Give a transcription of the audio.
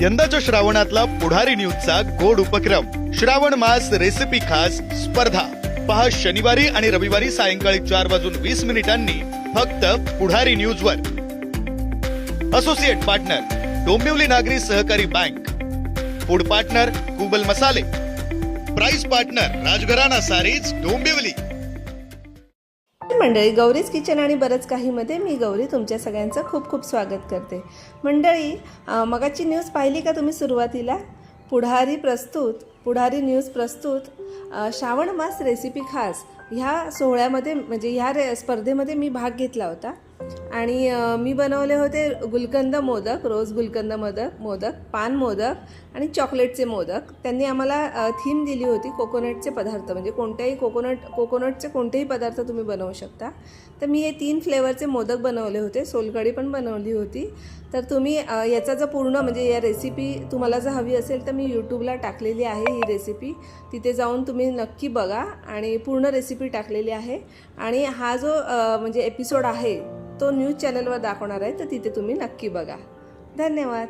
यंदाच्या श्रावणातला पुढारी न्यूजचा गोड उपक्रम श्रावण मास रेसिपी खास स्पर्धा. पहा शनिवारी आणि रविवारी सायंकाळी चार वाजून वीस मिनिटांनी फक्त पुढारी न्यूजवर associate partner Dombivli Nagari Sahakari bank food partner Kubal मसाले. Price partner Rajgharana sarees Dombivli. मंडळी गौरीज किचन आणि बरंच काहीमध्ये मी गौरी तुमच्या सगळ्यांचं खूप खूप स्वागत करते. मंडळी मगाची न्यूज पाहिली का तुम्ही सुरुवातीला? पुढारी प्रस्तुत पुढारी न्यूज प्रस्तुत श्रावण मास रेसिपी खास. ह्या सोहळ्यामध्ये म्हणजे ह्या रे स्पर्धेमध्ये मी भाग घेतला होता. आणि मी बनवले होते गुलकंद मोदक रोज गुलकंद मोदक मोदक पान मोदक आणि चॉकलेटचे मोदक. त्यांनी आम्हाला थीम दिली होती कोकोनटचे पदार्थ म्हणजे कोणत्याही कोकोनट कोकोनटचे कोणतेही पदार्थ तुम्ही बनवू शकता. तर मी हे तीन फ्लेवरचे मोदक बनवले होते सोलकढी पण बनवली होती. तर तुम्ही याचा जर पूर्ण म्हणजे या रेसिपी तुम्हाला जर हवी असेल तर मी यूट्यूबला टाकलेली आहे ही रेसिपी. तिथे जाऊन तुम्ही नक्की बघा आणि पूर्ण रेसिपी टाकलेली आहे. आणि हा जो म्हणजे एपिसोड आहे तो न्यूज चॅनलवर दाखवणार आहे तर तिथे तुम्ही नक्की बघा. धन्यवाद.